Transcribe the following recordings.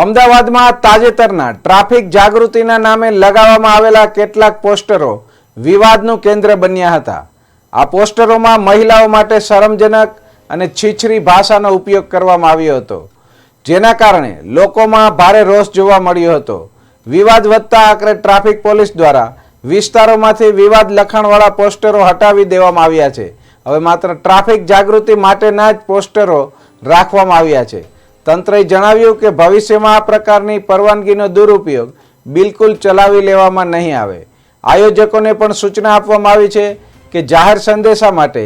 અમદાવાદમાં તાજેતરના ટ્રાફિક જાગૃતિના નામે લગાવવામાં આવેલા કેટલાક પોસ્ટરો વિવાદનું કેન્દ્ર બન્યા હતા આ પોસ્ટરોમાં મહિલાઓ માટે શરમજનક અને છીછરી ભાષાનો ઉપયોગ કરવામાં આવ્યો હતો જેના કારણે લોકોમાં ભારે રોષ જોવા મળ્યો હતો વિવાદ વધતા આકરે ટ્રાફિક પોલીસ દ્વારા વિસ્તારોમાંથી વિવાદ લખાણવાળા પોસ્ટરો હટાવી દેવામાં આવ્યા છે હવે માત્ર ટ્રાફિક જાગૃતિ માટેના જ પોસ્ટરો રાખવામાં આવ્યા છે તંત્રએ જણાવ્યું કે ભવિષ્યમાં આ પ્રકારની પરવાનગીનો દુરુપયોગ બિલકુલ ચલાવી લેવામાં નહીં આવે આયોજકોને પણ સૂચના આપવામાં આવી છે કે જાહેર સંદેશા માટે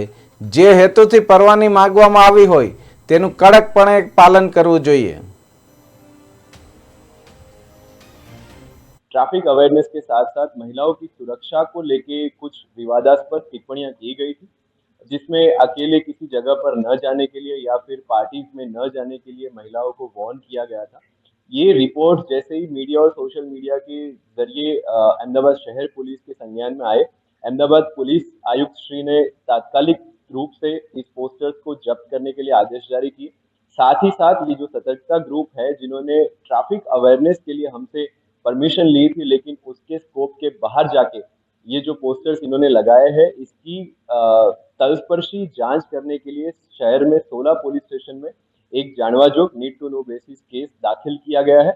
જે હેતુથી પરવાની માગવામાં આવી હોય તેનું કડકપણે પાલન કરવું જોઈએ ટ્રાફિક અવેરનેસ કે સાથ સાથ મહિલાઓ की सुरक्षा को लेके कुछ विवादास्पद टिप्पणियां की गई थी जिसमें अकेले किसी जगह पर न जाने के लिए या फिर पार्टीज में न जाने के लिए महिलाओं को वॉर्न किया गया था ये रिपोर्ट जैसे ही मीडिया और सोशल मीडिया के जरिए अहमदाबाद शहर पुलिस के संज्ञान में आए अहमदाबाद पुलिस आयुक्त श्री ने तात्कालिक रूप से इस पोस्टर्स को जब्त करने के लिए आदेश जारी किए साथ ही साथ ये जो सतर्कता ग्रुप है जिन्होंने ट्रैफिक अवेयरनेस के लिए हमसे परमिशन ली थी लेकिन उसके स्कोप के बाहर जाके ये जो पोस्टर्स इन्होंने लगाए हैं इसकी आ, तलस्पर्शी जांच करने के लिए शहर में सोलह पुलिस स्टेशन में एक जानवाजोग need to know basis case दाखिल किया गया है